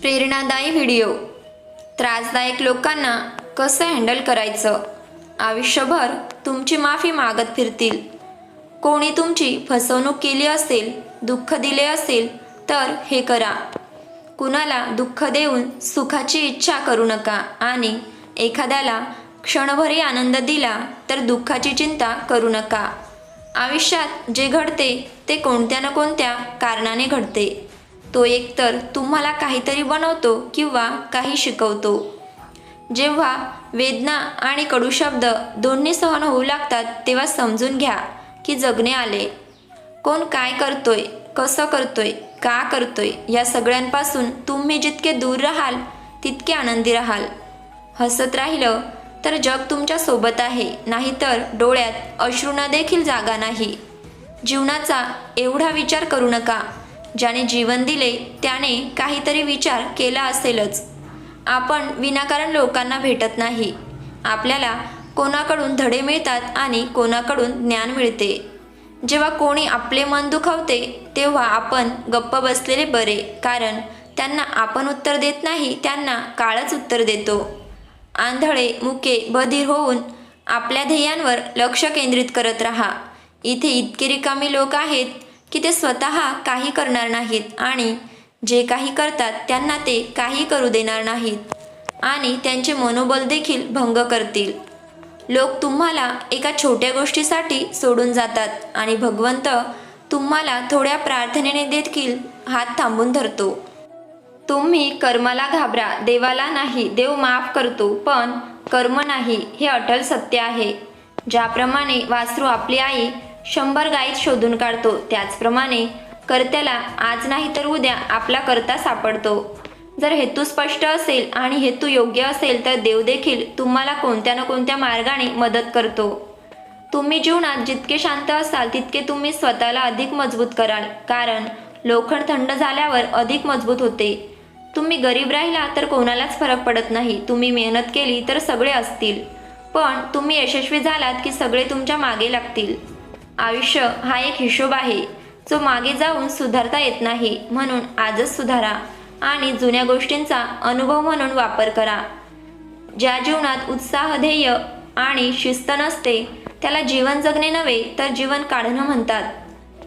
प्रेरणादायी व्हिडिओ. त्रासदायक लोकांना कसं हँडल करायचं? आयुष्यभर तुमची माफी मागत फिरतील. कोणी तुमची फसवणूक केली असेल दुःख दिले असेल तर हे करा. कुणाला दुःख देऊन सुखाची इच्छा करू नका आणि एखाद्याला क्षणभरी आनंद दिला तर दुःखाची चिंता करू नका. आयुष्यात जे घडते ते कोणत्या ना कोणत्या कारणाने घडते. तो एकतर तुम्हाला काहीतरी बनवतो किंवा काही शिकवतो. जेव्हा वेदना आणि कडू शब्द दोन्ही सहन होऊ लागतात तेव्हा समजून घ्या की जगणे आले. कोण काय करतोय कसं करतोय का करतोय या सगळ्यांपासून तुम्ही जितके दूर राहाल तितके आनंदी राहाल. हसत राहिलं तर जग तुमच्यासोबत आहे नाहीतर डोळ्यात अश्रूंना देखील जागा नाही. जीवनाचा एवढा विचार करू नका. ज्याने जीवन दिले त्याने काहीतरी विचार केला असेलच. आपण विनाकारण लोकांना भेटत नाही. आपल्याला कोणाकडून धडे मिळतात आणि कोणाकडून ज्ञान मिळते. जेव्हा कोणी आपले मन दुखावते तेव्हा आपण गप्प बसलेले बरे कारण त्यांना आपण उत्तर देत नाही त्यांना काळच उत्तर देतो. आंधळे मुके बधीर होऊन आपल्या ध्येयांवर लक्ष केंद्रित करत राहा. इथे इतके रिकामी लोक आहेत की ते स्वतः काही करणार नाहीत आणि जे काही करतात त्यांना ते काही करू देणार नाहीत आणि त्यांचे मनोबल देखील भंग करतील. लोक तुम्हाला एका छोट्या गोष्टीसाठी सोडून जातात आणि भगवंत तुम्हाला थोड्या प्रार्थनेने देखील हात थांबून धरतो. तुम्ही कर्माला घाबरा देवाला नाही देव माफ करतो पण कर्म नाही हे अटल सत्य आहे. ज्याप्रमाणे वासरू आपली आई शंभर गायीत शोधून काढतो. त्याचप्रमाणे कर्त्याला आज नाही तर उद्या आपला कर्ता सापडतो. जर हेतू स्पष्ट असेल आणि हेतू योग्य असेल तर देव देखील तुम्हाला कोणत्या ना कोणत्या मार्गाने मदत करतो. तुम्ही जीवनात जितके शांत असाल तितके तुम्ही स्वतःला अधिक मजबूत कराल. कारण लोखंड थंड झाल्यावर अधिक मजबूत होते. तुम्ही गरीब राहिला तर कोणालाच फरक पडत नाही. तुम्ही मेहनत केली तर सगळे असतील. पण तुम्ही यशस्वी झालात की सगळे तुमच्या मागे लागतील. आयुष्य हा एक हिशोब आहे. जो मागे जाऊन सुधारता येत नाही म्हणून आजच सुधारा आणि जुन्या गोष्टींचा अनुभव म्हणून वापर करा. ज्या जीवनात उत्साह ध्येय आणि शिस्त नसते त्याला जीवन जगणे नव्हे तर जीवन काढणं म्हणतात.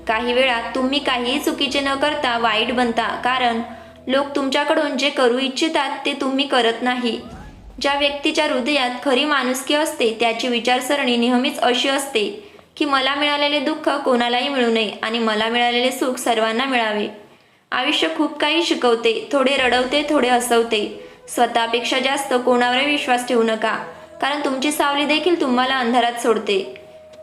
काही वेळा तुम्ही काहीही चुकीचे न करता वाईट बनता कारण लोक तुमच्याकडून जे करू इच्छितात ते तुम्ही करत नाही. ज्या व्यक्तीच्या हृदयात खरी माणुसकी असते त्याची विचारसरणी नेहमीच अशी असते. की मला मिळालेले दुःख कोणालाही मिळू नये आणि मला मिळालेले सुख सर्वांना मिळावे. आयुष्य खूप काही शिकवते थोडे रडवते थोडे हसवते. स्वतःपेक्षा जास्त कोणावरही विश्वास ठेवू नका कारण तुमची सावली देखील तुम्हाला अंधारात सोडते.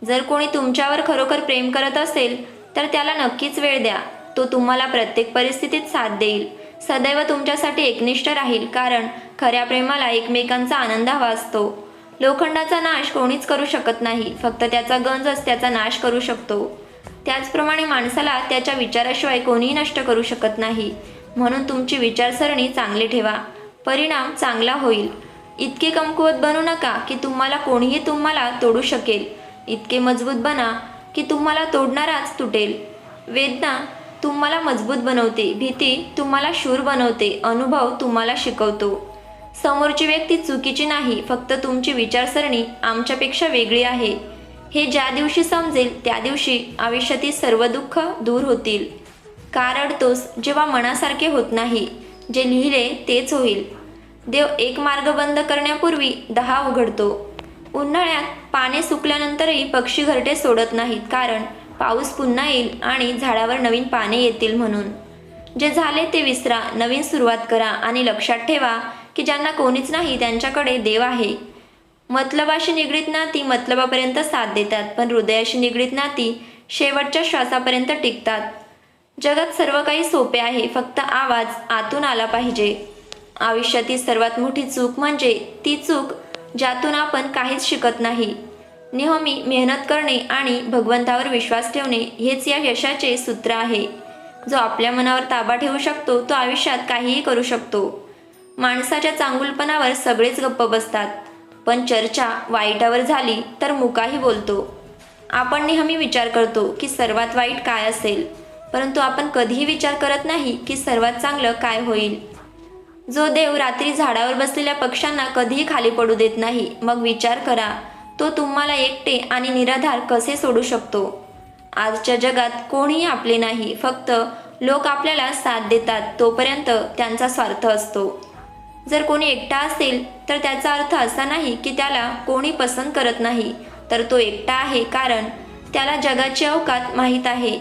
जर कोणी तुमच्यावर खरोखर प्रेम करत असेल तर त्याला नक्कीच वेळ द्या. तो तुम्हाला प्रत्येक परिस्थितीत साथ देईल. सदैव तुमच्यासाठी एकनिष्ठ राहील कारण खऱ्या प्रेमाला एकमेकांचा आनंद हवा असतो. लोखंडाचा नाश कोणीच करू शकत नाही. फक्त त्याचा गंजच त्याचा नाश करू शकतो. त्याचप्रमाणे माणसाला त्याच्या विचाराशिवाय कोणीही नष्ट करू शकत नाही. म्हणून तुमची विचारसरणी चांगली ठेवा. परिणाम चांगला होईल. इतके कमकुवत बनू नका की तुम्हाला कोणीही तुम्हाला तोडू शकेल. इतके मजबूत बना की तुम्हाला तोडणाराच तुटेल. वेदना तुम्हाला मजबूत बनवते. भीती तुम्हाला शूर बनवते. अनुभव तुम्हाला शिकवतो. समोरची व्यक्ती चुकीची नाही फक्त तुमची विचारसरणी आमच्यापेक्षा वेगळी आहे. हे ज्या दिवशी समजेल त्या दिवशी आयुष्यातील सर्व दुःख दूर होतील. का रडतोस जेव्हा मनासारखे होत नाही जे लिहिले तेच होईल. देव एक मार्ग बंद करण्यापूर्वी दहा उघडतो. उन्हाळ्यात पाने सुकल्यानंतरही पक्षी घरटे सोडत नाहीत कारण पाऊस पुन्हा येईल आणि झाडावर नवीन पाने येतील म्हणून. जे झाले ते विसरा नवीन सुरुवात करा आणि लक्षात ठेवा की ज्यांना कोणीच नाही त्यांच्याकडे देव आहे. मतलबाशी निगडीत नाती मतलबापर्यंत साथ देतात पण हृदयाशी निगडीत नाती शेवटच्या श्वासापर्यंत टिकतात. जगात सर्व काही सोपे आहे फक्त आवाज आतून आला पाहिजे. आयुष्यातील सर्वात मोठी चूक म्हणजे ती चूक ज्यातून आपण काहीच शिकत नाही. नेहमी मेहनत करणे आणि भगवंतावर विश्वास ठेवणे हेच या यशाचे सूत्र आहे. जो आपल्या मनावर ताबा ठेवू शकतो तो आयुष्यात काहीही करू शकतो. माणसाच्या चांगुलपणावर सगळेच गप्प बसतात. पण चर्चा वाईटावर झाली तर मुकाही बोलतो. आपण नेहमी विचार करतो की सर्वात वाईट काय असेल. परंतु आपण कधीही विचार करत नाही की सर्वात चांगलं काय होईल. जो देव रात्री झाडावर बसलेल्या पक्ष्यांना कधीही खाली पडू देत नाही मग विचार करा तो तुम्हाला एकटे आणि निराधार कसे सोडू शकतो? आजच्या जगात कोणीही आपले नाही फक्त लोक आपल्याला साथ देतात तोपर्यंत त्यांचा स्वार्थ असतो. जर कोणी एकटा असेल तर त्याचा अर्थ असा नाही की त्याला कोणी पसंत करत नाही. तर तो एकटा आहे कारण त्याला जगाची अवकात माहीत आहे.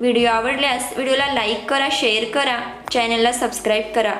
व्हिडिओ आवडल्यास व्हिडिओला लाईक करा शेअर करा चॅनलला सबस्क्राईब करा.